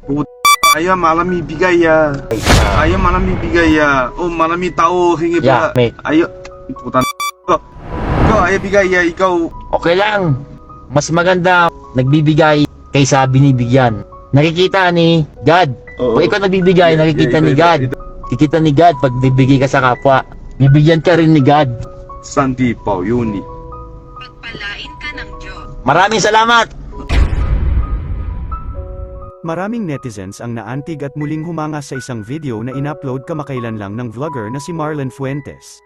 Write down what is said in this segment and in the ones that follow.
Puta, ayaw malam ibigay ya. Ayaw malam ibigay ya. Oh, malam tao hingi pa. Yeah, mate. Ayaw. Puta. Ikaw ayaw ya, ikaw. Okay lang. Mas maganda nagbibigay kaysa binibigyan. Nakikita ni God. Oo. Kung ikaw nagbibigay, Yeah, nakikita yeah, ni God. ikaw. Kikita ni God pag bibigay ka sa kapwa. Bibigyan ka rin ni God. Sandipaw, yun eh. Pagpalain ka ng Diyos. Maraming salamat! Maraming netizens ang naantig at muling humanga sa isang video na inupload kamakailan lang ng vlogger na si Marlon Fuentes.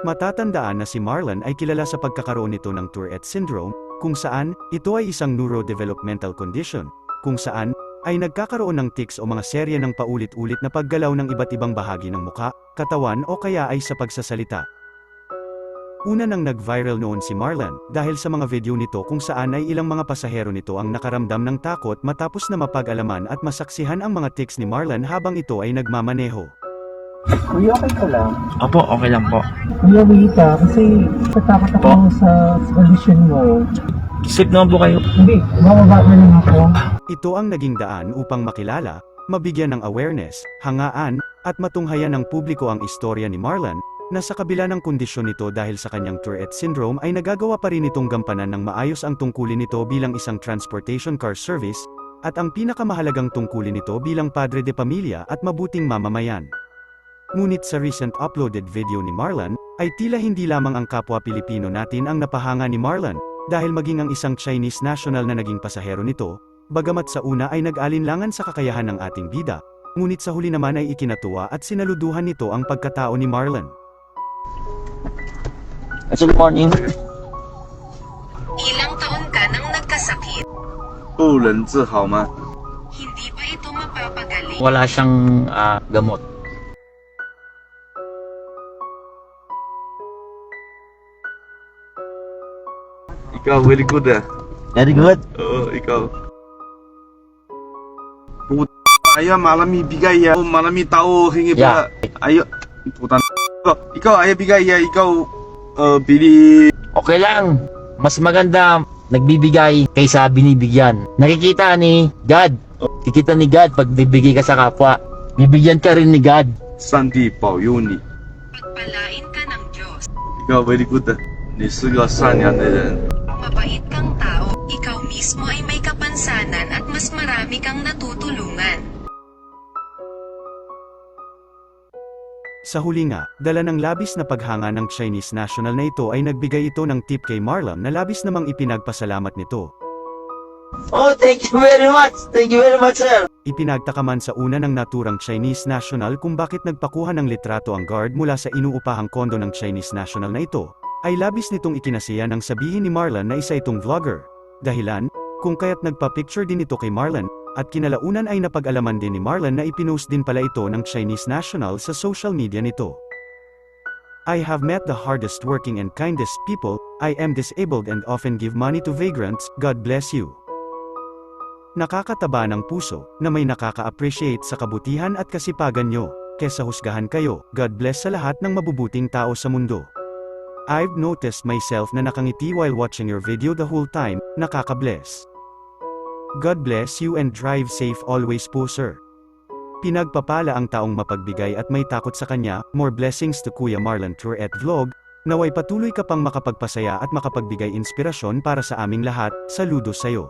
Matatandaan na si Marlon ay kilala sa pagkakaroon nito ng Tourette syndrome, kung saan, ito ay isang neurodevelopmental condition, kung saan, ay nagkakaroon ng tics o mga serye ng paulit-ulit na paggalaw ng iba't ibang bahagi ng muka, katawan o kaya ay sa pagsasalita. Una nang nag-viral noon si Marlon, dahil sa mga video nito kung saan ay ilang mga pasahero nito ang nakaramdam ng takot matapos na mapag-alaman at masaksihan ang mga tics ni Marlon habang ito ay nagmamaneho. Kuya, okay ka lang? Opo, okay lang po. Kuya, wait ah, kasi natakot ako sa condition mo. Sleep naman po kayo. Hindi, bababa na lang ako. Ito ang naging daan upang makilala, mabigyan ng awareness, hangaan, at matunghayan ng publiko ang istorya ni Marlon, na sa kabila ng kondisyon nito dahil sa kanyang Tourette syndrome ay nagagawa pa rin itong gampanan ng maayos ang tungkulin nito bilang isang transportation car service, at ang pinakamahalagang tungkulin nito bilang padre de pamilya at mabuting mamamayan. Ngunit sa recent uploaded video ni Marlon, ay tila hindi lamang ang kapwa Pilipino natin ang napahanga ni Marlon, dahil maging ang isang Chinese national na naging pasahero nito, bagamat sa una ay nag-alinlangan sa kakayahan ng ating bida, ngunit sa huli naman ay ikinatuwa at sinaluduhan nito ang pagkatao ni Marlon. Good morning. Ilang taon ka nang nagkasakit. 不能治好吗？ Hindi pa ito mapapagaling. Wala siyang ah, gamot. ikaw very good ah. Very good. Oo, ikaw. Put Ayaw, marami bigay ya. Oh, marami tao hingi Yeah. pa. Ayo, putan. Ikaw, ikaw ayaw bigay ya. Ikaw, uh, bili... Okay lang. Mas maganda nagbibigay kaysa binibigyan. Nakikita ni God. Kikita ni God pag bibigay ka sa kapwa. Bibigyan ka rin ni God. Sandi pa yun Pagpalain ka ng Diyos. Ikaw, very good. Ah. Nisugasan yan nila. Mabait kang tao. Ikaw mismo ay may kapansanan at mas marami kang natutulungan. Sa huli nga, dala ng labis na paghanga ng Chinese national na ito ay nagbigay ito ng tip kay Marlon na labis namang ipinagpasalamat nito. Oh, thank you very much. Thank you very much, sir. Ipinagtaka man sa una ng naturang Chinese national kung bakit nagpakuha ng litrato ang guard mula sa inuupahang kondo ng Chinese national na ito, ay labis nitong ikinasiya ng sabihin ni Marlon na isa itong vlogger. Dahilan, kung kaya't nagpa-picture din ito kay Marlon, at kinalaunan ay napag-alaman din ni Marlon na ipinost din pala ito ng Chinese national sa social media nito. I have met the hardest working and kindest people, I am disabled and often give money to vagrants, God bless you. Nakakataba ng puso, na may nakaka-appreciate sa kabutihan at kasipagan nyo, kesa husgahan kayo, God bless sa lahat ng mabubuting tao sa mundo. I've noticed myself na nakangiti while watching your video the whole time, nakaka-bless. God bless you and drive safe always po sir. Pinagpapala ang taong mapagbigay at may takot sa kanya, more blessings to Kuya Marlon Tourette Vlog, naway patuloy ka pang makapagpasaya at makapagbigay inspirasyon para sa aming lahat, saludo sa'yo.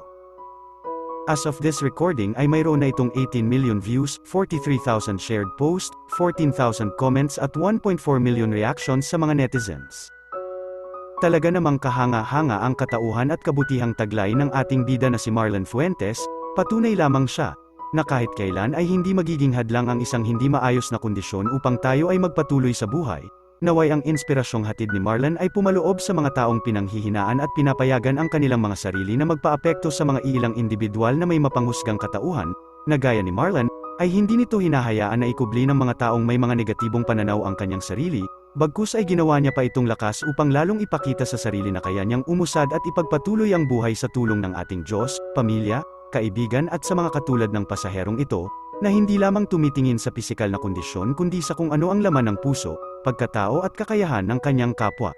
As of this recording ay mayroon na itong 18 million views, 43,000 shared post, 14,000 comments at 1.4 million reactions sa mga netizens. Talaga namang kahanga-hanga ang katauhan at kabutihang taglay ng ating bida na si Marlon Fuentes, patunay lamang siya, na kahit kailan ay hindi magiging hadlang ang isang hindi maayos na kondisyon upang tayo ay magpatuloy sa buhay, naway ang inspirasyong hatid ni Marlon ay pumaloob sa mga taong pinanghihinaan at pinapayagan ang kanilang mga sarili na magpaapekto sa mga iilang individual na may mapanghusgang katauhan, na gaya ni Marlon, ay hindi nito hinahayaan na ikubli ng mga taong may mga negatibong pananaw ang kanyang sarili, bagkus ay ginawa niya pa itong lakas upang lalong ipakita sa sarili na kaya niyang umusad at ipagpatuloy ang buhay sa tulong ng ating Diyos, pamilya, kaibigan at sa mga katulad ng pasaherong ito, na hindi lamang tumitingin sa pisikal na kondisyon kundi sa kung ano ang laman ng puso, pagkatao at kakayahan ng kanyang kapwa.